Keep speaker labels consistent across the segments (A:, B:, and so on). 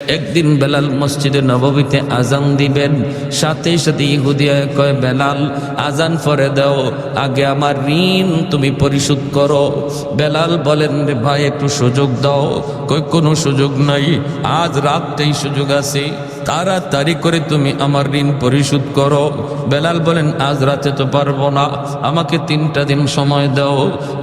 A: একদিন বেলাল মসজিদে নববীতে আজান দিবেন। সাথে সাথে ইহুদিয়া কয়, বেলাল, আজান পরে দাও, আগে আমার ঋণ তুমি পরিশোধ করো। বেলাল বলেন, রে ভাই, একটু সুযোগ দাও। কই কোনো সুযোগ নাই, আজ রাতটাই সুযোগ আছে। তাড়াতাড়ি করে তুমি আমার ঋণ পরিশোধ করো। বেলাল বলেন, আজ রাতে তো পারব না, আমাকে তিনটা দিন সময় দাও।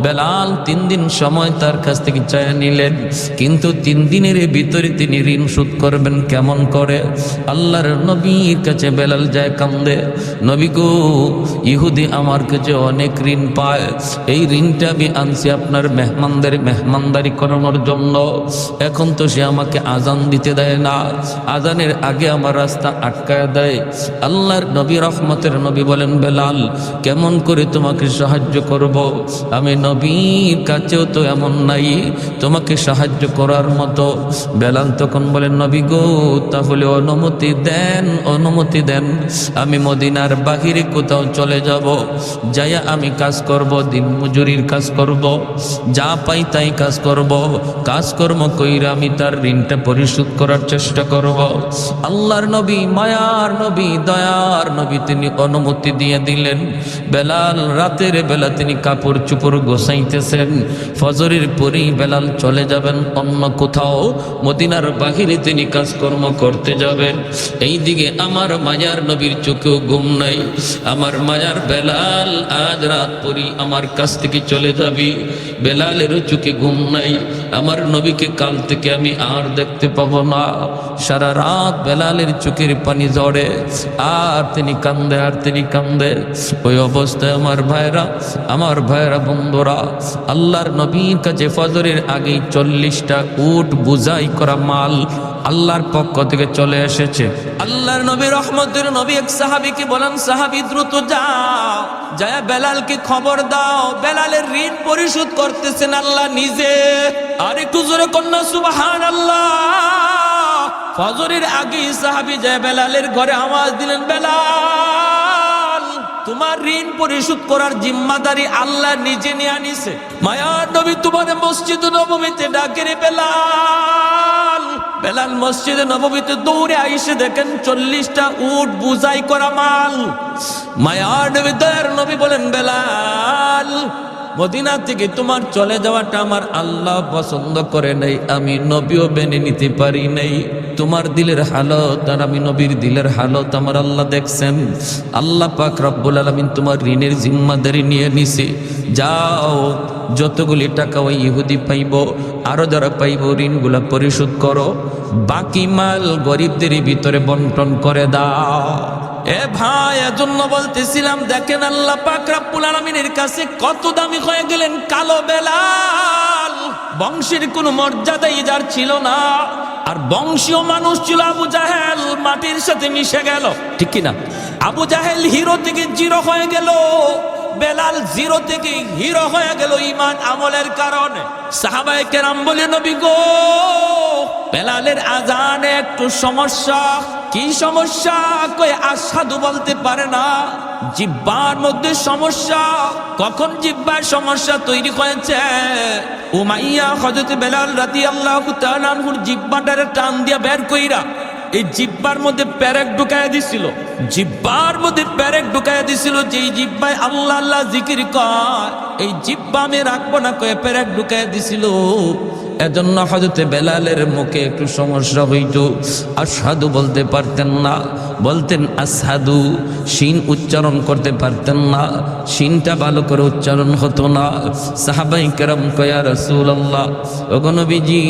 A: বেলাল তিন দিন সময় তার কাছ থেকে চায় নিলেন, কিন্তু তিন দিনের ভিতরে তিনি ঋণ শোধ করবেন কেমন করে? আল্লাহর নবীর কাছে বেলাল যায় কান্দে, নবী গো, ইহুদি আমার কাছে অনেক ঋণ পায়। এই ঋণটা আমি আনছি আপনার মেহমানদারি মেহমানদারি করানোর জন্য। এখন তো সে আমাকে আজান দিতে দেয় না। আজানের আগে আমার রাস্তা আটকায় দেয়। আল্লাহর নবী, রহমতের নবী বলেন, বেলাল, কেমন করে তোমাকে সাহায্য করব? আমি নবীর কাছেও তো এমন নাই। তোমাকে সাহায্য করার মতো। বেলাল তখন বলেন নবী গো, তাহলে অনুমতি দেন অনুমতি দেন। আমি মদিনার বাহিরে কোথাও চলে যাব, যাইয়া আমি কাজ করব, দিন মজুরির কাজ করব, যা পাই তাই কাজ করব, কাজকর্ম কইরা আমি তার ঋণটা পরিশোধ করার চেষ্টা করব। আল্লাহর নবী, মায়ার নবী, দয়ার নবী তিনি অনুমতি দিয়ে দিলেন। বেলাল, রাতের বেলা তিনি কাপড় চুপড় গোসাইতেছেন ফজরের পরেই বেলাল চলে যাবেন অন্য কোথাও। মদিনার বাহিরে তিনি কাজকর্ম করতে যাবেন। এই দিকে আমার মায়ার নবীর চোখেও ঘুম নাই। আমার মায়ার বেলাল আজ রাত পরি আমার কাছ থেকে চলে যাবি। বেলালেরও চোখে ঘুম নাই। আমার নবীকে কাল থেকে আমি আর দেখতে পাবো না। সারা রাত বেলালের চোখের পানি ঝরে। আর তিনি কান্দে, আর তিনি কান্দে। ওই অবস্থায় আমার ভাইরা আমার ভাইরা বন্ধুরা, আল্লাহর নবীর কাছে ফজরের আগেই চল্লিশটা উট বুঝাই করা মাল আল্লাহর পক্ষ থেকে চলে এসেছে। আল্লাহর নবী রহমতের নবী এক সাহাবিকে বলেন, সাহাবি, দ্রুত যাও। যায় বেলালকে খবর দাও। বেলালের ঋণ পরিশোধ করতেছেন আল্লাহ নিজে। আর একটু জোরে কন্যা সুবাহান আল্লাহ ফজরের আগে সাহাবি যায় বেলালের ঘরে আওয়াজ দিলেন, বেলাল! তোমার ঋণ পরিশোধ করার জিম্মাদারি আল্লাহ নিজে নিয়ে আনিছে। মায়ার নবী তোমার মসজিদ নবমীতে ডাকের বেলা বেলাল। বেলাল মসজিদে নবমীতে দৌড়ে আইসে দেখেন চল্লিশটা উট বুঝাই করা মাল। মায়ার নবী দয়ার নবী বলেন, বেলাল মদিনা থেকে তোমার চলে যাওয়াটা আমার আল্লাহ পছন্দ করে নাই। আমি নবীও মেনে নিতে পারি নাই। তোমার দিলের হালত আর আমি নবীর দিলের হালত আমার আল্লাহ দেখছেন। আল্লাহ পাক রব্বুল আলমিন তোমার ঋণের জিম্মাদারি নিয়ে নিছে। যাও, যতগুলি টাকা ওই ইহুদি পাইব আরও যারা পাইব, ঋণগুলা পরিশোধ করো। বাকি মাল গরিবদের ভিতরে বন্টন করে দাও। এ ভাই, এজন্য বলতেছিলাম, দেখেন আল্লাহ পাক রব্বুল আলামিনের কাছে কত দামি হয়ে গেলেন কালো বেলাল। বংশের কোনো মর্যাদাই যার ছিল না। আর বংশীয় মানুষ ছিল আবু জাহেল, মাটির সাথে মিশে গেল। ঠিক কি না আবু জাহেল হিরো থেকে জিরো হয়ে গেল। বেলাল জিরো থেকে হিরো হয়ে গেল ইমান আমলের কারণে। সাহাবায়ে কেরাম বলে, নবী গো বেলালের আজানে একটু সমস্যা। কি সমস্যা? কই আসাদু বলতে পারে না। জিব্বার মধ্যে সমস্যা। কখন জিব্বার সমস্যা তৈরি হয়েছে? উমাইয়া হজরত বেলাল রাতি আল্লাহ তাআলার জিব্বাটারে টান দিয়া বের কইরা এই জিব্বার মধ্যে প্যারেক ঢুকায় দিছিল। জিব্বার মধ্যে প্যারেক ঢুকায় দিছিল যে জিব্বায় আল্লাহ আল্লাহ জিকির কয় এই জিব্বা আমি রাখব না কয়ে প্যারেক ঢুকায় দিছিল। এজন্য হজরতে বেলালের মুখে একটু সমস্যা হইত। আসাদু বলতে পারতেন না। বলতেন আসাদু শিন উচ্চারণ করতে পারতেন না। শিনটা ভালো করে উচ্চারণ হতো না। সাহাবাই কেরম কয়া রসুল আল্লাহ ওগনবীজি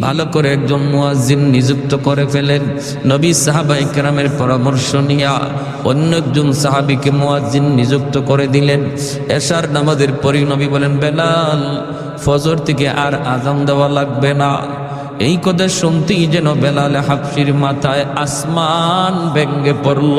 A: ভালো করে একজন মুয়াজ্জিন নিযুক্ত করে ফেলেন। নবী সাহাবাই কেরামের পরামর্শ নিয়া অন্য একজন সাহাবিকে মুয়াজ্জিন নিযুক্ত করে দিলেন। এশার নামাজের পরই নবী বলেন, বেলাল ফজর থেকে আর আজান দেওয়া লাগবে না। এই কথা শুনতেই যেন বেলালে হাফসির মাথায় আসমান ভেঙ্গে পড়ল।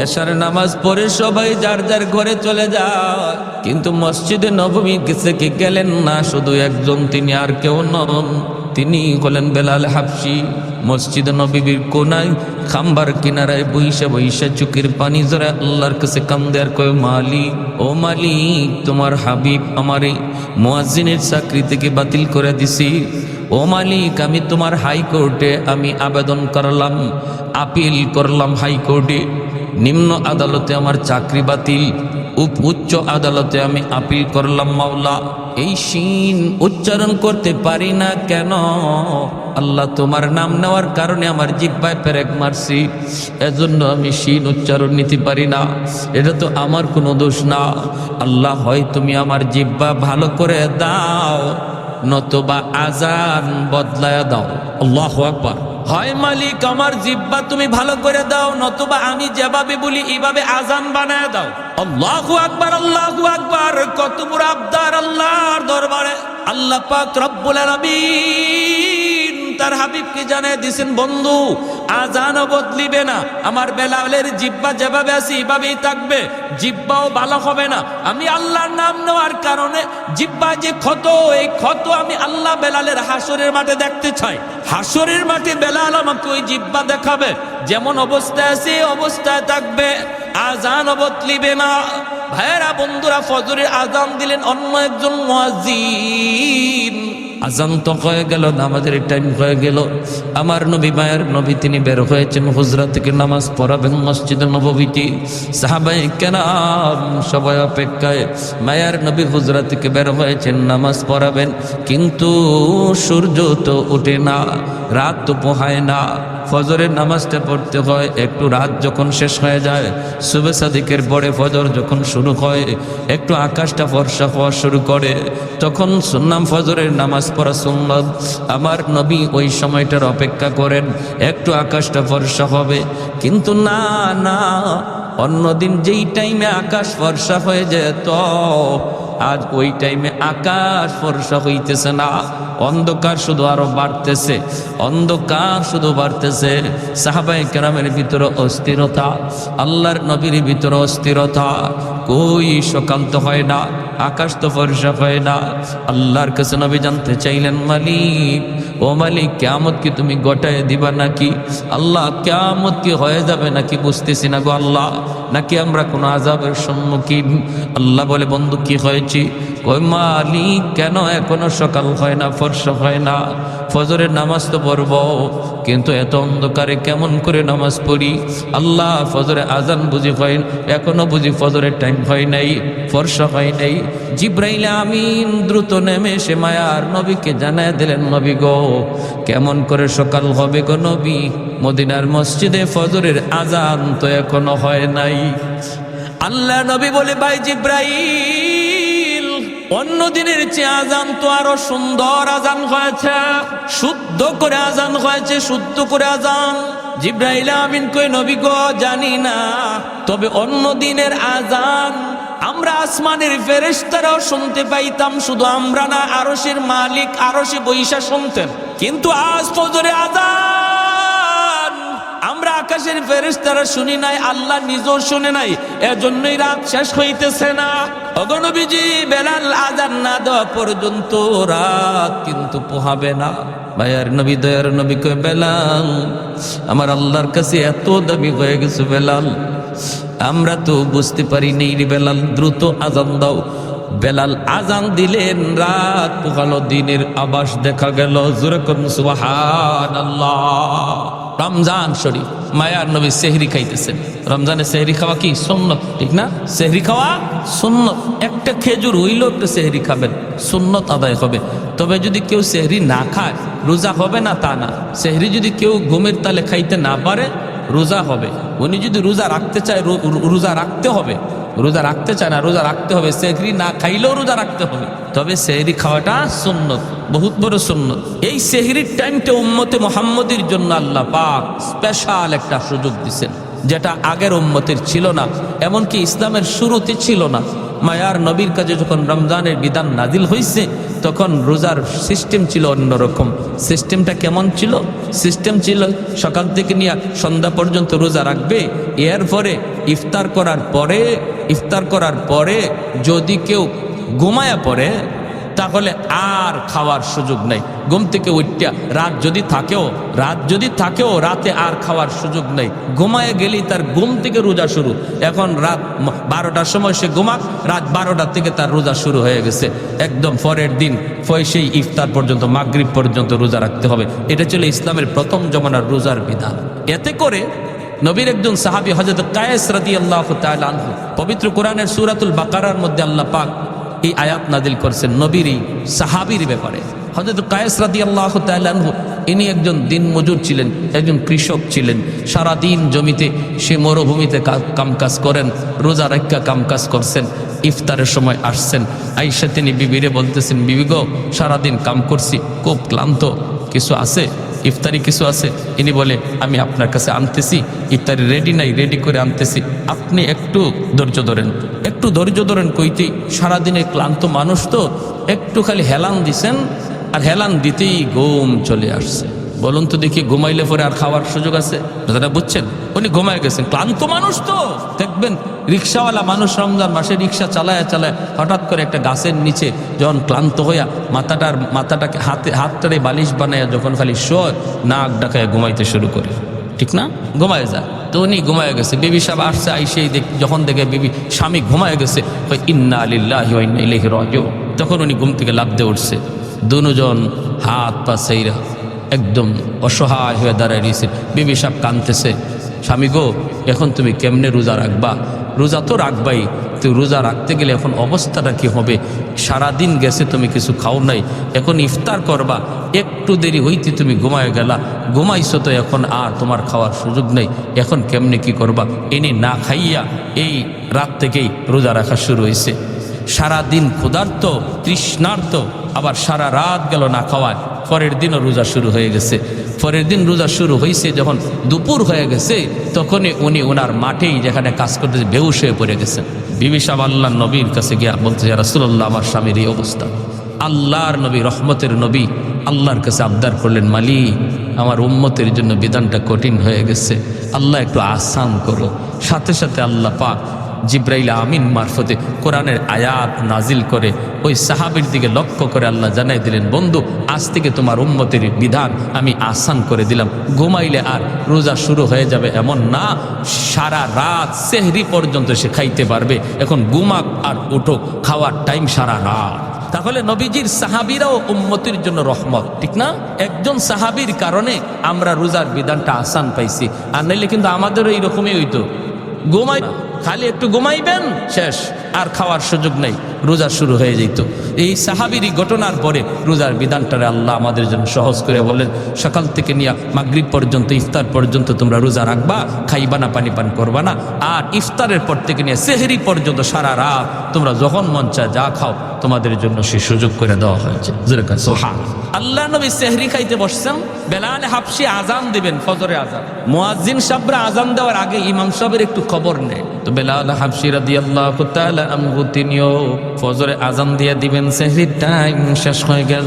A: এশার নামাজ পড়ে সবাই যার যার ঘরে চলে যায়। কিন্তু মসজিদে নবমী থেকে গেলেন না? শুধু একজন, তিনি আর কেউ নন। তিনি হলেন বেলাল হাফসি। মসজিদ নবীর কোনায় খাম্বার কিনারায় বইসা বইসা চুকির পানি জরে আল্লাহর কাছে কান্দে আর কয় মালিক ও মালিক তোমার হাবিব আমারে মুয়াজ্জিনের চাকরি থেকে বাতিল করে দিছি। ও মালিক, আমি তোমার হাইকোর্টে আমি আবেদন করলাম, আপিল করলাম হাইকোর্টে। নিম্ন আদালতে আমার চাকরি বাতিল উপ- উচ্চ আদালতে আমি আপিল করলাম মাওলা। এই শিন উচ্চারণ করতে পারি না কেন? আল্লাহ তোমার নাম নেওয়ার কারণে আমার জিব্বায় পেরেক মারছি। এজন্য আমি শিন উচ্চারণ নিতে পারি না। এটা তো আমার কোনো দোষ না। আল্লাহ হয় তুমি আমার জিব্বা ভালো করে দাও, নতুবা আজান বদলায় দাও। আল্লাহ আকবার। হয় মালিক, আমার জিব্বা তুমি ভালো করে দাও, নতুবা আমি যেভাবে বলি এইভাবে আজান বানায় দাও। আকবার আকবার আল্লাহর দরবারে। আল্লাহ তার দিছেন, বন্ধু বদলিবে না। আমার বেলালের জিব্বা যেভাবে আছে, এভাবেই থাকবে। জিব্বাও ভালো হবে না। আমি আল্লাহর নাম নেওয়ার কারণে জিব্বা যে ক্ষত, এই ক্ষত আমি আল্লাহ বেলালের হাসরের মাঠে দেখতে চাই। হাসরের মাঠে বেলাল আমাকে ওই জিব্বা দেখাবে। যেমন অবস্থায় আছে, অবস্থায় থাকবে। আজান বদলিবে না ভাইয়েরা, বন্ধুরা, ফজরের আজান দিলেন অন্য একজন মুয়াজ্জিন। আজান তো হয়ে গেল, নামাজের টাইম হয়ে গেল। আমার নবী মায়ের নবী তিনি বের হয়েছেন হুজরা থেকে নামাজ পড়াবেন মসজিদে নবীটি সাহাবাই কেনাম সবাই অপেক্ষায়, মায়ার নবী হুজরা থেকে বের হয়েছেন, নামাজ পড়াবেন। কিন্তু সূর্য তো ওঠে না, রাত তো পোহায় না। ফজরের নামাজটা পড়তে হয়, একটু রাত যখন শেষ হয়ে যায়, শুভে সাদিকের পরে ফজর যখন শুরু হয়, একটু আকাশটা ফর্সা হওয়া শুরু করে, তখন সুন্নাম ফজরের নামাজ পড়া সুন্নত। আমার নবী ওই সময়টার অপেক্ষা করেন, একটু আকাশটা ফর্সা হবে। কিন্তু না না, অন্যদিন যেই টাইমে আকাশ ফর্সা হয়ে যেত আজ ওই টাইমে আকাশ ফর্সা হইতেছে না। অন্ধকার শুধু আরও বাড়তেছে। অন্ধকার শুধু বাড়তেছে। সাহাবাই কেরামের ভিতরে অস্থিরতা, আল্লাহর নবীর ভিতরে অস্থিরতা। কই সকাল তো হয় না, আকাশ তো ফর্সা হয় না। আল্লাহর কাছে নবী জানতে চাইলেন, মালিক, ও মালিক কেমত কি তুমি গোটায় দিবা নাকি? আল্লাহ কেমত কি হয়ে যাবে নাকি বুঝতেছি না গো আল্লাহ। নাকি আমরা কোনো আজাবের সম্মুখীন? আল্লাহ বলে, বন্ধু, কি হয়েছি? ওই মালিক, কেন এখনও সকাল হয় না, ফর্সা হয় না? ফজরের নামাজ তো পড়ব, কিন্তু এত অন্ধকারে কেমন করে নামাজ পড়ি? আল্লাহ, ফজরে আজান বুঝি হয়, এখনও বুঝি ফজরের টাইম হয় নাই, ফর্সা হয় নাই। জিব্রাইল আমিন দ্রুত নেমে সে মায়ার নবীকে জানায় দিলেন, নবী গো, কেমন করে সকাল হবে গো নবী? মদিনার মসজিদে ফজরের আজান তো এখনও হয় নাই। আল্লাহ নবী বলে, ভাই জিব্রাইল, অন্য দিনের চেয়ে আজান তো আরও সুন্দর আজান হয়েছে। শুদ্ধ করে আজান হয়েছে, শুদ্ধ করে আজান জিব্রাইল আমিন কই নবী গো, জানি না। তবে অন্য দিনের আজান আমরা আসমানের ফেরেশতারাও শুনতে পাইতাম, শুধু আমরা না আরশের মালিক, আরশে বৈশা শুনতেন। কিন্তু আজ ফজরে আজান আকাশের ফেরেশতারা শুনি নাই, আল্লাহ নিজেও শুনে নাই, এজন্যই রাত শেষ হইতেছে না। অগণবীজি বেলাল আজান না দেওয়া পর্যন্ত রাত কিন্তু পোহাবে না। ভাইয়ার নবী, দয়ার নবী কয়ে, বেলাল, আমার আল্লাহর কাছে এত দাবি হয়ে গেছে বেলাল। আমরা তো বুঝতে পারি নেই বেলাল, দ্রুত আজান দাও। বেলাল আজান দিলেন, রাত পোহালো দিনের আবাস দেখা গেল। জোরে করুন সুবাহান আল্লাহ রমজান শরীফ, মায়ার নবী সেহরি খাইতেছেন। রমজানে সেহরি খাওয়া কি? সুন্নত, ঠিক না? সেহরি খাওয়া সুন্নত। একটা খেজুর হইলেও একটা সেহরি খাবেন, সুন্নত আদায় হবে। তবে যদি কেউ সেহরি না খায়, রোজা হবে না তা না। সেহরি যদি কেউ ঘুমের তালে খাইতে না পারে, রোজা হবে। উনি যদি রোজা রাখতে চায় রোজা রাখতে হবে। রোজা রাখতে চায় না, রোজা রাখতে হবে। সেহরি না খাইলেও রোজা রাখতে হবে। তবে সেহরি খাওয়াটা সুন্নত। বহুত বড় সুন্নত। এই সেহরির টাইমটা উম্মতে মোহাম্মদের জন্য আল্লাহ পাক স্পেশাল একটা সুযোগ দিছেন, যেটা আগের উম্মতের ছিল না, এমনকি ইসলামের শুরুতে ছিল না। মায়ার নবীর কাছে যখন রমজানের বিধান নাজিল হয়েছে তখন রোজার সিস্টেম ছিল অন্যরকম। সিস্টেমটা কেমন ছিল? সিস্টেম ছিল সকাল থেকে নিয়ে সন্ধ্যা পর্যন্ত রোজা রাখবে এরপরে ইফতার করার পরে, ইফতার করার পরে যদি কেউ ঘুমায়া পড়ে তাহলে আর খাওয়ার সুযোগ নেই। ঘুম থেকে উঠটা রাত যদি থাকেও, রাত যদি থাকেও রাতে আর খাওয়ার সুযোগ নেই। ঘুমায় গেলেই তার ঘুম থেকে রোজা শুরু। এখন রাত বারোটার সময় সে ঘুমাক, রাত বারোটার থেকে তার রোজা শুরু হয়ে গেছে। একদম পরের দিন সেই ইফতার পর্যন্ত, মাগরিব পর্যন্ত রোজা রাখতে হবে। এটা ছিল ইসলামের প্রথম জমানার রোজার বিধান। এতে করে নবীর একজন সাহাবী হজরত কায়েস রাদি আল্লাহ আনহু, পবিত্র কোরআনের সুরাতুল বাকারার মধ্যে আল্লাহ পাক এই আয়াত নাদিল করছেন নবীরই সাহাবির ব্যাপারে। হজরত কায়েস রাদি আল্লাহ আনহু, ইনি একজন দিন মজুর ছিলেন, একজন কৃষক ছিলেন। সারা দিন জমিতে সে মরুভূমিতে কামকাজ করেন, রোজা রাখা কামকাজ করছেন, ইফতারের সময় আসছেন। আইসা তিনি বিবিরে বলতেছেন বিবিগ সারাদিন কাম করছি, খুব ক্লান্ত, কিছু আছে? ইফতারি কিছু আছে? ইনি বলে, আমি আপনার কাছে আনতেছি, ইফতারি রেডি নাই রেডি করে আনতেছি। আপনি একটু ধৈর্য ধরেন। একটু ধৈর্য ধরেন কইতেই সারাদিনের ক্লান্ত মানুষ তো একটু খালি হেলান দিছেন, আর হেলান দিতেই ঘুম চলে আসছে। বলুন তো দেখি, ঘুমাইলে পরে আর খাওয়ার সুযোগ আছে? কথাটা বুঝছেন? উনি ঘুমায় গেছেন। ক্লান্ত মানুষ তো। দেখবেন, রিক্সাওয়ালা মানুষ রমজান মাসে রিক্সা চালায় চালায় হঠাৎ করে একটা গাছের নিচে যখন ক্লান্ত হইয়া মাথাটার, মাথাটাকে হাতে, হাতটারে বালিশ বানায় যখন খালি শোয়, নাক ডাকায় ঘুমাইতে শুরু করে। ঠিক না? ঘুমায় যায়। তো উনি ঘুমায় গেছে। বিবি সাহেব আসছে আইসেই দেখ যখন দেখে বিবি, স্বামী ঘুমায় গেছে ইন্না আলিল্লাহ ইন্না ইলাইহি তখন উনি ঘুম থেকে লাভ দিয়ে উঠছে। দুজন হাত পা সেইরা একদম অসহায় হয়ে দাঁড়ায় রয়েছে। বিবি সাহেব কানতেছে স্বামী গো, এখন তুমি কেমনে রোজা রাখবা? রোজা তো রাখবাই। তো রোজা রাখতে গেলে এখন অবস্থাটা কি হবে? সারাদিন গেছে তুমি কিছু খাও নাই। এখন ইফতার করবা। একটু দেরি হইতে তুমি ঘুমায় গেলা। ঘুমাইছো তো এখন আর তোমার খাওয়ার সুযোগ নেই। এখন কেমনে কি করবা? এনে না খাইয়া এই রাত থেকেই রোজা রাখা শুরু হয়েছে সারাদিন ক্ষুধার্ত, তৃষ্ণার্ত, আবার সারা রাত গেল না খাওয়ায়। পরের দিনও রোজা শুরু হয়ে গেছে। পরের দিন রোজা শুরু হয়েছে যখন দুপুর হয়ে গেছে, তখনই উনি ওনার মাঠেই যেখানে কাজ করতেছে, বেহুশ হয়ে পড়ে গেছেন বিবি সাহেব আল্লাহ নবীর কাছে গিয়া বলতে রাসুল্লাহ আমার স্বামীর এই অবস্থা। আল্লাহর নবী, রহমতের নবী আল্লাহর কাছে আবদার করলেন, মালিক, আমার উম্মতের জন্য বিধানটা কঠিন হয়ে গেছে। আল্লাহ একটু আসান করো। সাথে সাথে আল্লাহ পাক জিব্রাইল আমিন মারফতে কোরআনের আয়াত নাজিল করে ওই সাহাবির দিকে লক্ষ্য করে আল্লাহ জানাই দিলেন, বন্ধু, আজ থেকে তোমার উম্মতের বিধান আমি আসান করে দিলাম। ঘুমাইলে আর রোজা শুরু হয়ে যাবে এমন না। সারা রাত সেহরি পর্যন্ত সে খাইতে পারবে। এখন ঘুমাক আর উঠুক, খাওয়ার টাইম সারা রাত। তাহলে নবীজির সাহাবিরাও উম্মতির জন্য রহমত, ঠিক না? একজন সাহাবির কারণে আমরা রোজার বিধানটা আসান পাইছি। আর নাইলে কিন্তু আমাদেরও এইরকমই হইতো। ঘুমাই খালি একটু ঘুমাইবেন, শেষ। আর খাওয়ার সুযোগ নেই, রোজা শুরু হয়ে যেত। এই সাহাবিরি ঘটনার পরে রোজার বিধানটারে আল্লাহ আমাদের জন্য সহজ করে বলেন সকাল থেকে নিয়ে মাগরীব পর্যন্ত, ইফতার পর্যন্ত তোমরা রোজা রাখবা, খাইবা না, পানি পান করবা না। আর ইফতারের পর থেকে নিয়ে সেহেরি পর্যন্ত সারা রাত তোমরা যখন মন চায় যা খাও তোমাদের জন্য সে সুযোগ করে দেওয়া হয়েছে। আল্লাহ নবী সেহরি খাইতে বসছেন বেলাল হাফসি আজান দিবেন ফজরে আজান মুয়াজ্জিন সাবরা আজান দেওয়ার আগে ইমাম সাহেবের একটু খবর নেয়। তো বেলাল হাফসি রাদিয়াল্লাহু তাআলা আনহু তিনিও ফজরে আজান দিয়ে দিবেন, সেহরির টাইম শেষ হয়ে গেল।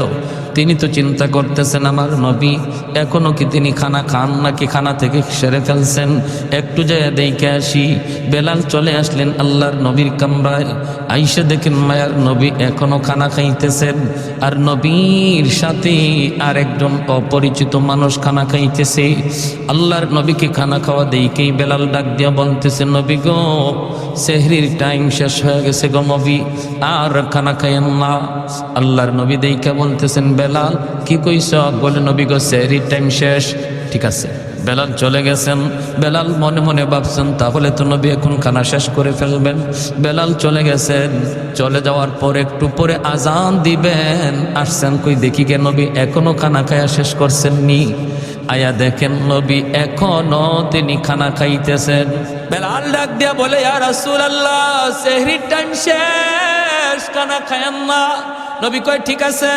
A: তিনি তো চিন্তা করতেছেন, আমার নবী, এখনও কি তিনি খানা খান নাকি খানা থেকে সেরে ফেলছেন? একটু যায় দেখে আসি। বেলাল চলে আসলেন আল্লাহর নবীর কামরায়। আইসে দেখেন মায়ার নবী এখনও খানা খাইতেছেন। আর নবীর সাথে আর একজন অপরিচিত মানুষ খানা খাইতেছে। আল্লাহর নবীকে খানা খাওয়া দেইকেই বেলাল ডাক দিয়া বলতেছে, নবী গো, সেহরির টাইম শেষ হয়ে গেছে গো নবী। আর খানা খাইয়েন আল্লাহর নবী দেইকে বলতেছেন, বেলাল, কি কইস বলে, নবী গো, সেহরির টাইম শেষ। ঠিক আছে, বেলাল চলে গেছেন। বেলাল মনে মনে ভাবছেন, তাহলে তো নবী এখন খানা শেষ করে ফেলবেন। বেলাল চলে গেছেন। চলে যাওয়ার পর একটু পরে আজান দিবেন। আসছেন কই, দেখি কে নবী এখনও খানা খায়া শেষ করছেন নি আয়া দেখেন নবী এখনও তিনি খানা খাইতেছেন। বেলাল ডাক দিয়া বলে আর রাসূল আল্লাহ সেহরির টাইম শেষ। খানা খায়ান না। নবী কয়, ঠিক আছে।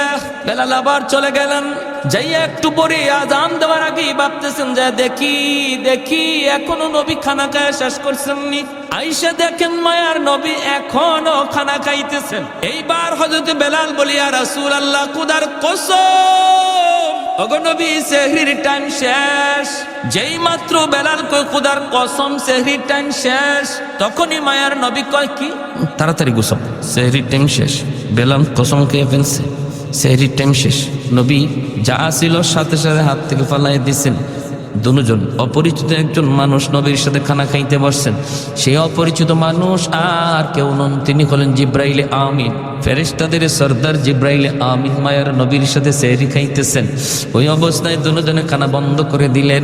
A: বেলাল আবার চলে গেলেন। যাইয়া একটু পরে আজান দেওয়ার আগে ভাবতেছেন যে, দেখি দেখি, এখনও নবী খানা খায় শেষ করছেন নি আইসা দেখেন মায়ার নবী এখনও খানা খাইতেছেন। এইবার হজরত বেলাল বলিয়া রাসূল আল্লাহ কুদার কসম! অগনবী সেহরির টাইম শেষ। যেই মাত্র বেলাল কয়, খুদার কসম, সেহরির টাইম শেষ। তখনই মায়ার নবী কয়, কি? তাড়াতাড়ি গুসম সেহরির টাইম শেষ। বেলাল কসম খেয়ে ফেলছে। সেহরির টাইম শেষ। নবী যা ছিল সাথে সাথে হাত থেকে ফালাই দিছেন। দুজন অপরিচিত একজন মানুষ নবীর সাথে খানা খাইতে বসছেন। সেই অপরিচিত মানুষ আর কেউ নন। তিনি হলেন জিব্রাইলে আমিন। ফেরেশতাদের সর্দার জিব্রাইলে আমিন মায়ার নবীর সাথে সেহরি খাইতেছেন। ওই অবস্থায় দুজনে খানা বন্ধ করে দিলেন।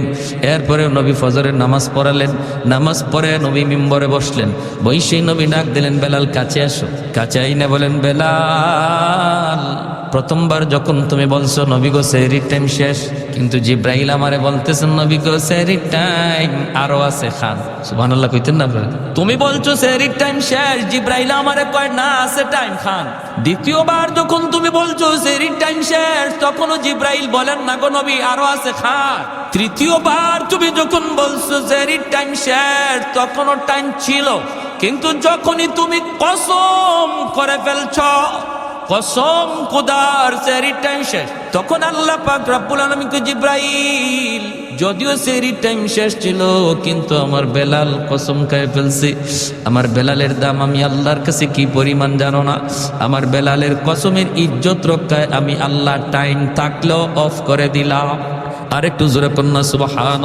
A: এরপরে নবী ফজরের নামাজ পড়ালেন। নামাজ পড়ে নবী মিম্বরে বসলেন। সেই নবী ডাক দিলেন, বেলাল, কাছে আসো। কাছে আইনে বলেন, বেলাল, প্রথমবার যখন তুমি বলছো, নবী গো, সেহরির টাইম শেষ। কিন্তু জিব্রাইল আমারে বলতেছেন, নবী গো, সেহরির টাইম আরও আছে, খান। সুবহানাল্লাহ কইতেন না তুমি বলছো, সেহরির টাইম শেষ। জিব্রাইল আমারে কয়, না, আছে টাইম খান। দ্বিতীয়বার যখন তুমি বলছো সেহরির টাইম শেষ, তখনও জিব্রাইল বলেন, না গো নবী, আরও আছে খান তৃতীয়বার তুমি যখন বলছো সেহরির টাইম শেষ, তখনও টাইম ছিল। কিন্তু যখনই তুমি কসম করে ফেলছ, কসম খোদার সেরি টাইম শেষ, তখন আল্লাহ পাক রব্বুল আলমীকে জিব্রাইল যদিও সেরি টাইম শেষ ছিল, কিন্তু আমার বেলাল কসম খায় ফেলছে। আমার বেলালের দাম আমি আল্লাহর কাছে কি পরিমাণ জানো না? আমার বেলালের কসমের ইজ্জত রক্ষায় আমি আল্লাহ টাইম থাকলেও অফ করে দিলাম। আরেকটু জোরে কন্যা সুবাহান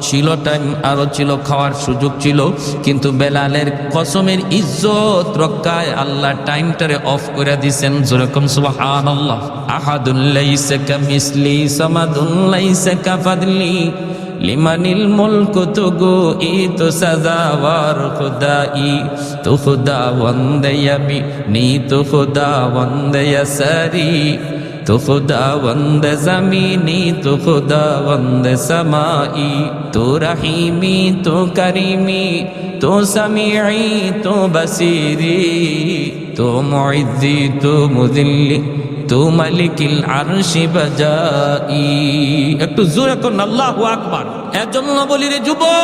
A: ছিল টাইম আরও ছিল, খাওয়ার সুযোগ ছিল। কিন্তু বেলালের কসমের ইজ্জত রক্ষায় আল্লাহ টাইমটারে অফ করে দিছেন। যেরকম সুবাহান আল্লাহ মিসলি কামিসলি সামাদুল্লাইসা কাফাদলি লিমানিল মুলক তো গো ই তো সাজাওয়ার খুদাই তো খুদা বন্দেয়ামি নি তো খুদা বন্দেয়া সারি تو خدا وند زمینی تو خدا وند سمائی تو رحیمی تو کریمی تو سمیعی تو بصیری تو معزی تو مذلی তো মালিকিল আরশি বাজাই। একটু জোরে করুন আল্লাহু আকবার। এজন্য বলি রে যুবক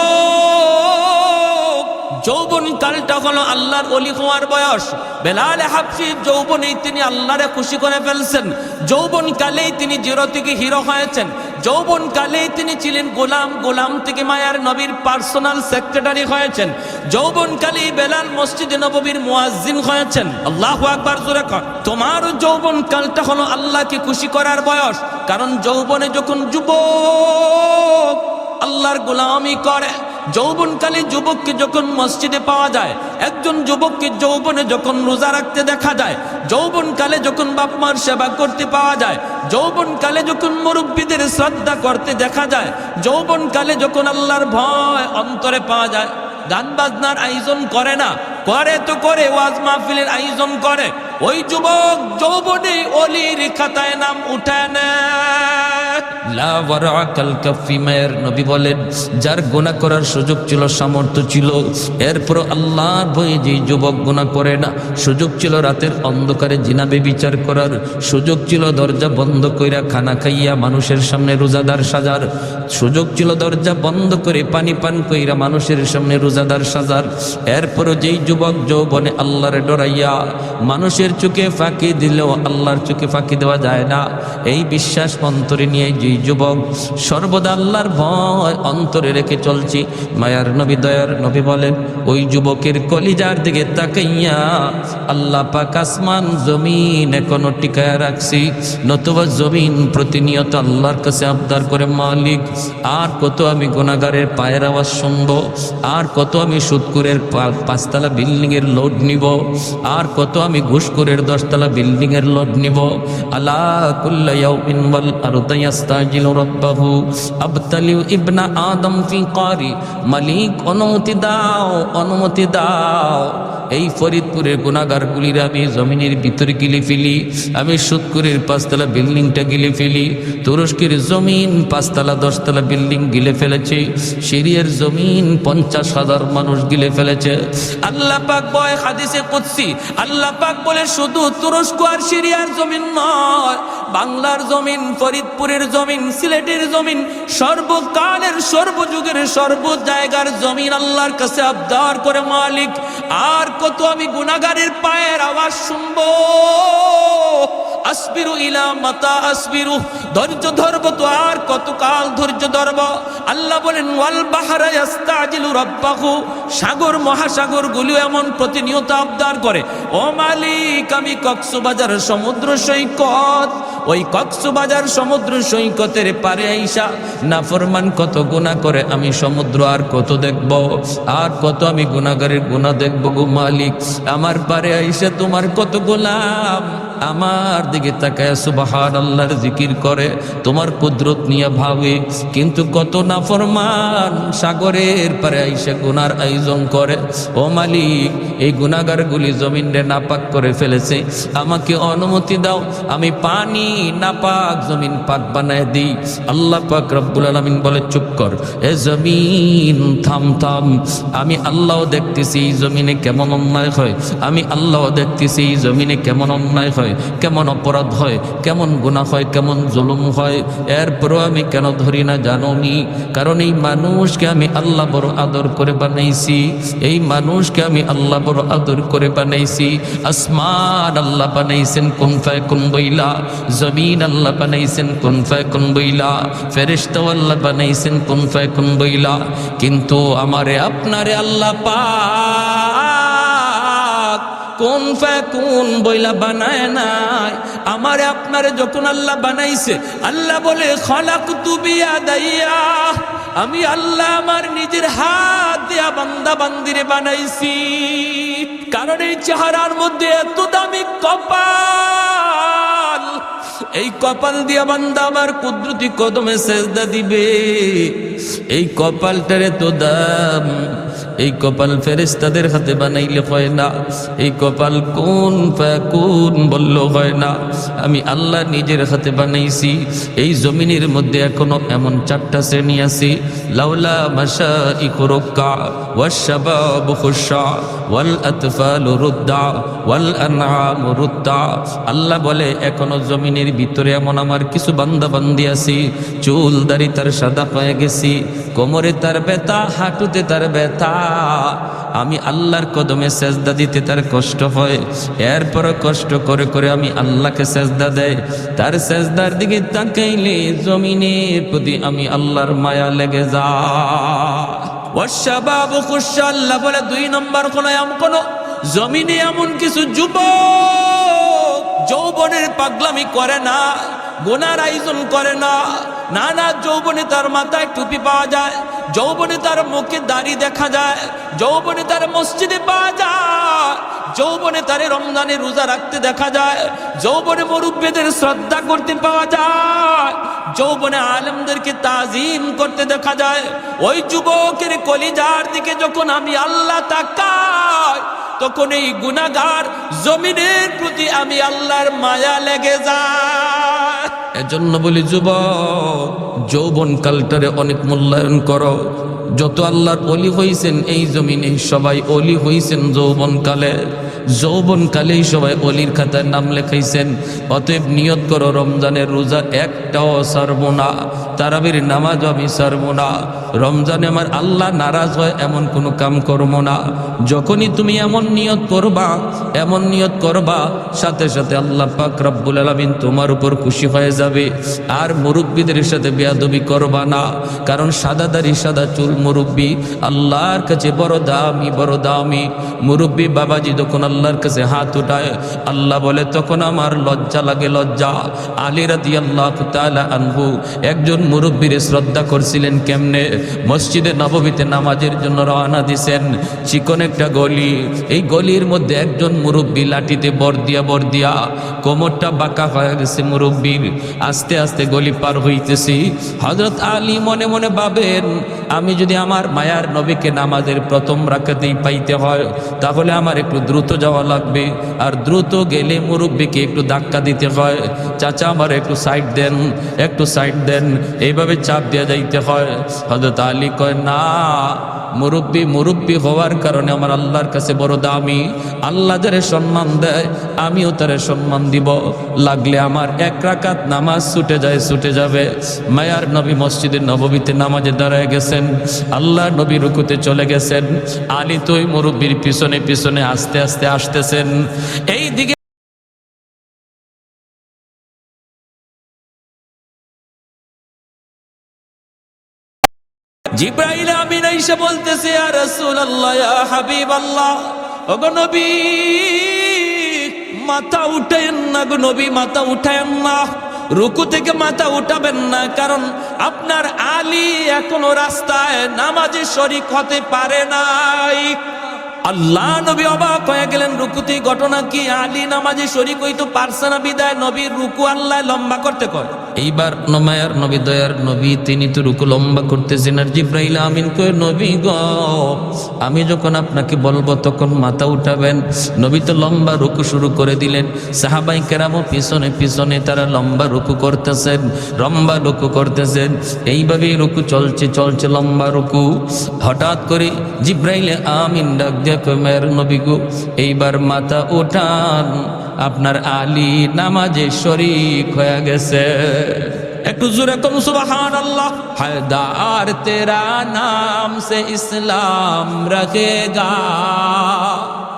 A: যৌবন কালটা হলো আল্লাহর অলি হওয়ার বয়স। বেলালে হাফসি যৌবনেই তিনি আল্লাহরে খুশি করে ফেলছেন। যৌবন কালেই তিনি জিরো থেকে হিরো হয়েছেন। যৌবন কালেই তিনি ছিলেন গোলাম। গোলাম থেকে মায়ার নবীর পার্সোনাল সেক্রেটারি হয়েছেন। যৌবন কালেই বেলাল মসজিদে নববীর মুয়াজ্জিন হয়েছেন। আল্লাহ আকবার, জোরে কর। তোমার যৌবন কালটা হলো আল্লাহকে খুশি করার বয়স। কারণ যৌবনে যখন যুবক আল্লাহর গোলামি করে যৌবনকালে যুবককে যখন মসজিদে পাওয়া যায়, একজন যুবককে যৌবনে যখন রোজা রাখতে দেখা যায় যৌবনকালে যখন বাপ মার সেবা করতে পাওয়া যায় যৌবনকালে যখন মুরব্বীদের শ্রদ্ধা করতে দেখা যায় যৌবনকালে যখন আল্লাহর ভয় অন্তরে পাওয়া যায়, গান বাজনার আয়োজন করে না, করে তো করে, ওয়াজ মাহফিলের আয়োজন করে। ওই যুবক যৌবনে অলির খাতায় নাম উঠায় কাফি নবী বলেন, যার গুনাহ করার সুযোগ ছিল, সামর্থ্য ছিল, এরপর আল্লাহর ভয়ে যে যুবক গুনাহ করে না, সুযোগ ছিল রাতের অন্ধকারে জিনাবে বিচার করার, সুযোগ ছিল দরজা বন্ধ কইরা খানা খাইয়া মানুষের সামনে রোজাদার সাজার, সুযোগ ছিল দরজা বন্ধ করে পানি পান কইরা মানুষের সামনে রোজাদার সাজার, এরপরও যেই যুবক যৌবনে আল্লাহরে ডরাইয়া মানুষের চোখে ফাঁকি দিলেও আল্লাহর চোখে ফাঁকি দেওয়া যায় না। এই বিশ্বাস অন্তরে নিয়ে যেই যুবক, সর্বদা আল্লাহর ভয় অন্তরে রেখে চলছি। মায়ার নবী, দয়ার নবী বলেন, ওই যুবকের কলিজার দিকে তাকাইয়া আল্লাহ পাক আসমান, জমিন এখনও টিকায় রাখছি। নতুবা জমিন প্রতিনিয়ত আল্লাহর কাছে আবদার করে, মালিক, আর কত আমি গোনাগারের পায়ের আওয়াজ শুনব? আর কত আমি সুদকুরের পা- পাঁচতলা বিল্ডিং এর লোড নিব? আর কত আমি ঘুষকুরের দশতলা বিল্ডিং এর লোড নিব। আলা কুল্লা ইয়াউমিন ওয়াল আরদু ইয়াস্তাজিলু রাব্বাহু। আবতালিউ ইবনা আদম ফি কারি মালিক অনুমতি দাও অনুমতি দাও। এই ফরিদপুরের গুণাগারগুলির আমি জমিনের ভিতরে গিলে ফেলি, আমি সুদকুরের পাঁচতলা বিল্ডিংটা গিলে ফেলি, তুরস্কের জমিন পাঁচতলা দশতলা বিল্ডিং গিলে ফেলেছে, সিরিয়ার জমিন পঞ্চাশ হাজার মানুষ গিলে ফেলেছে। আল্লাহ পাক বয় হাদিসে কুৎসি আল্লাহ পাক বলে শুধু তুরস্ক আর সিরিয়ার জমিন নয়, বাংলার জমিন, ফরিদপুরের জমিন, সিলেটের জমিন, সর্বকালের সর্বযুগের সর্ব জায়গার জমিন আল্লাহর কাছে আবদার করে মালিক, আর কত আমি গুনাগারের পায়ের আওয়াজ শুনব। আসবিরু ইলা মাতা আসবিরু। ধৈর্য ধরব তো আর কতকাল ধৈর্য ধরব? আল্লাহ বলেন, ওয়াল বাহারা ইয়াস্তাজিলু রাব্বাহু। সাগর, মহাসাগরগুলো এমন প্রতিনিয়ত আবদার করে। ও মালিক, আমি কক্সবাজার সমুদ্র সৈকত। ওই কক্সবাজার সমুদ্র সৈকতের পারে আইসা নাফরমান কত গুনাহ করে আমি সমুদ্র আর কত দেখব? আর কত আমি গুনাহগারের গুনাহ দেখব গো মালিক? আমার পারে আইসা তোমার কত গোলাম? আমার দিকে তাকায় সুবাহান আল্লাহর জিকির করে, তোমার কুদরত নিয়ে ভাবে। কিন্তু কত নাফরমান সাগরের পারে আইসা গুনার আয়োজন করে। ও মালিক, এই গুনাগারগুলি জমিনরে নাপাক করে ফেলেছে। আমাকে অনুমতি দাও, আমি পানি নাপাক জমিন পাক বানায় দিই। আল্লাহ পাক রব্বুল আলমিন বলে, চুপ কর, এ জমিন, থাম থাম। আমি আল্লাহ দেখতেছি এই জমিনে কেমন অন্যায় হয়। আমি আল্লাহ দেখতেছি এই জমিনে কেমন অন্যায় হয়। কেমন অপরাধ হয়, কেমন গুনাহ হয়, কেমন জুলুম হয়, এরপরও আমি কেন ধরি না জানো নি কারণ এই মানুষকে আমি আল্লাহ বড় আদর করে বানাইছি, এই মানুষকে আমি আল্লাহ বড় আদর করে বানাইছি। আসমান আল্লাহ বানাইছেন, কোন ফায় কোন বইলা জমিন আল্লাহ বানাইছেন, কোন ফায় কোন বইলা ফেরেশতাও আল্লাহ বানাইছেন, কোন ফায় কোন বইলা কিন্তু আমারে, আপনারে আল্লাহ পাক কোন কোন বইলা বানায় নাই। আমারে আপনারে যখন আল্লাহ বানাইছে, আল্লাহ বলে খলাক তুবিয়া দাইয়া আমি আল্লাহ আমার নিজের হাত দিয়া বান্দা বান্দিরে বানাইছি। কারণ এই চেহারার মধ্যে এত দামি কপাল। এই কপাল দিয়া বান্দা আমার কুদরতি কদমে সেজদা দিবে। এই কপালটারে তো দাম। এই কপাল ফেরেস্তাদের হাতে বানাইলে হয় না। এই কপাল কোন কোন বলল হয় না। আমি আল্লাহ নিজের হাতে বানাইছি। এই জমিনের মধ্যে এখনও এমন চারটা শ্রেণি আছে। লাউলা মাসা খুশা, ওয়াল আতফাল রুদ্দা, ওয়াল আনআম রুদ্দা। আল্লাহ বলে, এখনও জমিনের ভিতরে এমন আমার কিছু বান্দি আছে। চুল দাড়ি তার সাদা হয়ে গেছি, কোমরে তার ব্যথা, হাঁটুতে তার ব্যথা। আমি আল্লাহর কদমে সেজদা দিতে তার কষ্ট হয়। এরপর কষ্ট করে করে আমি আল্লাহকে সেজদা দেয় তার সেজদার দিকে তাকাইলে জমিনের প্রতি আমি আল্লাহর মায়া লেগে যা ওয়াশাবাবু খুশা আল্লাহ বলে, দুই নম্বর কোন এমন কোন জমিনে এমন কিছু যুবক যৌবনের পাগলামি করে না, গোনার আয়োজন করে না। না না যৌবনে তার মাথায় টুপি পাওয়া যায়। যৌবনে তার মুখে দাড়ি দেখা যায়, যৌবনে তার মসজিদে পাওয়া যায়, যৌবনে তারে রমজানে রোজা রাখতে দেখা যায়, যৌবনে মুরব্বীদের শ্রদ্ধা করতে পাওয়া যায়, যৌবনে আলমদেরকে তাজিম করতে দেখা যায়। ওই যুবকের কলিজার দিকে যখন আমি আল্লাহ তাকাই, তখন এই গুনাগার জমিনের প্রতি আমি আল্লাহর মায়া লেগে যায়। এজন্য বলি, যুবক যৌবন কালটারে অনেক মূল্যায়ন কর। যত আল্লাহর অলি হইছেন এই জমিনে সবাই অলি হইছেন যৌবন কালে। যৌবন কালেই সবাই অলির খাতায় নাম লেখাইছেন। অতএব নিয়ত করো, রমজানের রোজা একটাও সারবো না। তারাবির নামাজ আমি সারবো না। রমজানে আমার আল্লাহ নারাজ হয়, এমন কোনো কাম করব না। যখনই তুমি এমন নিয়ত করবা, এমন নিয়ত করবা, সাথে সাথে আল্লাহ পাক রব্বুল আলমিন তোমার উপর খুশি হয়ে যাবে। আর মুরব্বীদের সাথে বেয়াদবি করবা না, কারণ সাদা দাড়ি সাদা চুল মুরব্বী, আল্লাহর কাছে বড় দামি বড় দামি। মুরব্বী বাবাজি যখন আল্লাহর কাছে হাত উঠায়, আল্লাহ বলে, তখন আমার লজ্জা লাগে লজ্জা। আলী রাদি আল্লাহ তালা আনহু একজন মুরব্বীরে শ্রদ্ধা করছিলেন কেমনে? মসজিদে নবমীতে নামাজের জন্য রওনা দিছেন। চিকন একটা গলি। এই গলির মধ্যে একজন মুরব্বী লাঠিতে বর দিয়া বর দিয়া কোমরটা বাঁকা হয়ে গেছে মুরব্বীর। আস্তে আস্তে গলি পার হইতেছি। হজরত আলী মনে মনে ভাবেন, আমি যদি আমার মায়ার নবীকে নামাজের প্রথম রাখাতেই পাইতে হয়, তাহলে আমার একটু দ্রুত যাওয়া লাগবে। আর দ্রুত গেলে মুরব্বীকে একটু ধাক্কা দিতে হয়। চাচা আমার একটু সাইড দেন, একটু সাইড দেন। এইভাবে চাপ দিয়ে যাইতে হয়। হজরত আলী কয়, না, মুরব্বী মুরব্বী হওয়ার কারণে আমার আল্লাহর কাছে বড় দামি। আল্লাহ যারে সম্মান দেয়, আমিও তারে সম্মান দিব। লাগলে আমার এক রাকাত নামাজ ছুটে যায়, ছুটে যাবে। মায়ার নবী মসজিদের নববীতে নামাজে দাঁড়ায় গেছেন। আল্লাহ নবী রুকুতে চলে গেছেন। আলী তো ওই মুরব্বীর পিছনে পিছনে আস্তে আস্তে আসতেছেন। এই দিকে জিব্রাইল আমিন আইসা বলতেছে আর রাসূলুল্লাহ, ইয়া হাবিবাল্লাহ, ওগো নবী, মাথা উঠেন না গো নবী, মাথা উঠেন না। রুকু থেকে মাথা উঠাবেন না, কারণ আপনার আলী এখনও রাস্তায় নামাজে শরিক হতে পারে নাই। আল্লাহ নবী অবাক হয়ে গেলেন, রুকুতে ঘটনা কি? আলী নামাজে শরিক হইতো, পারছে না বিদায়, নবীর রুকু আল্লাহ লম্বা করতে কয়। এইবার নমায়ার নবী দয়ার নবী, তিনি তো রুকু লম্বা করতেছেন, আর জিব্রাইল আমিন কয়, নবী গ, আমি যখন আপনাকে বলব, তখন মাথা উঠাবেন। নবী তো লম্বা রুকু শুরু করে দিলেন। সাহাবাই কেরামো পিছনে পিছনে তারা লম্বা রুকু করতেছেন, লম্বা রুকু করতেছেন। এইভাবেই রুকু চলছে চলছে লম্বা রুকু। হঠাৎ করে জিব্রাইলে আমিন ডাক মায়ের নবী গো এইবার মাথা উঠান আপনার আলী নামাজে শরিক হয়ে গেছে একটু জোরে কম সুবহান আল্লাহ হায়দার তেরা নাম সে ইসলাম রখেগা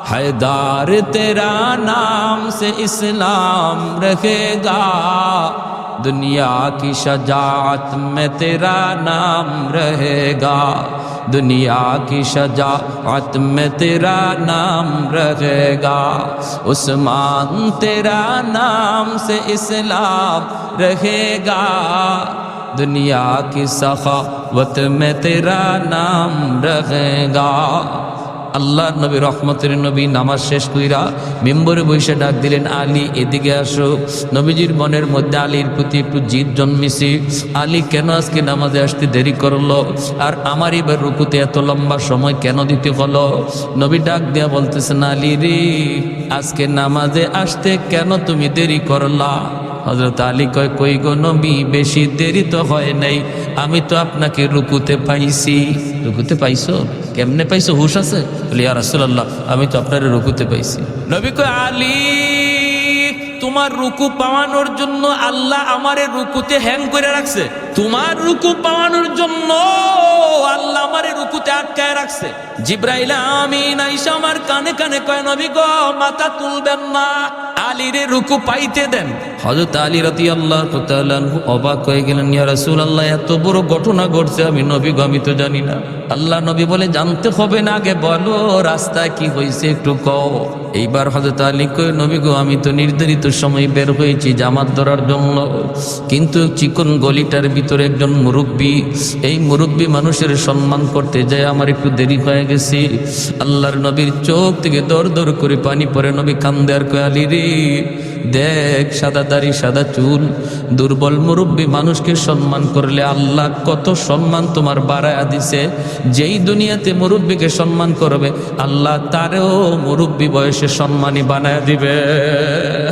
A: हैदार तेरा नाम से इस्लाम रखेगा दुनिया की शजात में तेरा नाम रहेगा। दुनिया की शजात में तेरा नाम रहेगा। उस्मान तेरा नाम से इस्लाम रहेगा। दुनिया की सखावत में तेरा नाम रहेगा। আল্লাহ নবী রহমতের নবী নামাজ শেষ কইরা মেম্বরে বসে ডাক দিলেন, আলী, এদিকে আসো। নবীজির মনের মধ্যে আলীর প্রতি একটু জিদ জন্মিছে। আলী, কেন আজকে নামাজে আসতে দেরি করল? আর আমার এবার রুকুতে এত লম্বা সময় কেন দিতে হলো? নবী ডাক দেয়া বলতেছেন, আলী রে, আজকে নামাজে আসতে কেন তুমি দেরি করলা? হজরত আলী কয়, কই গো নবী, বেশি দেরি তো হয় নাই। আমি তো আপনাকে রুকুতে পাইছি। রুকুতে পাইছো? কেমনে পাইছো? হুশ আছে? বলি আর রাসূলুল্লাহ, আমি তো আপনার রুকুতে পাইছি। নবী কয়, আলী, তোমার রুকু পাওয়ানোর জন্য আল্লাহ আমারে রুকুতে হ্যাং করে রাখছে। তোমার রুকু পাওয়ানোর জন্য আল্লাহ আমারে রুকুতে আটকায় রাখছে। জিব্রাইল আমিন আইসা আমার কানে কানে কয়, নবী গো, মাথা তুলবেন না। আলীরে রুকু পাইতে দেন। হজরত আলী রাদিয়াল্লাহু আল্লাহ অবাক হয়ে গেলেন, ইয়া রাসূলুল্লাহ, এত বড় ঘটনা ঘটছে, আমি নবী আমি তো জানি না। আল্লাহ নবী বলে, জানতে হবে না আগে, বলো, রাস্তায় কি হয়েছে একটু কও। এইবার হজরত আলী কই নবী গো, আমি তো নির্ধারিত সময় বের হয়েছি জামাত ধরার জন্য। কিন্তু চিকন গলিটার ভিতরে একজন মুরব্বী, এই মুরব্বী মানুষের সম্মান করতে যায় আমার একটু দেরি হয়ে গেছি। আল্লাহর নবীর চোখ থেকে দর দর করে পানি পরে নবী কান্দে আর কয়ালি রে দেখ, সাদা দাড়ি, সাদা চুল। দুর্বল মুরব্বী মানুষকে সম্মান করলে আল্লাহ কত সম্মান তোমার বাড়ায়া দিছে। যেই দুনিয়াতে মুরব্বীকে সম্মান করবে, আল্লাহ তারও মুরব্বী বয়সে সম্মানই বানায় দিবে।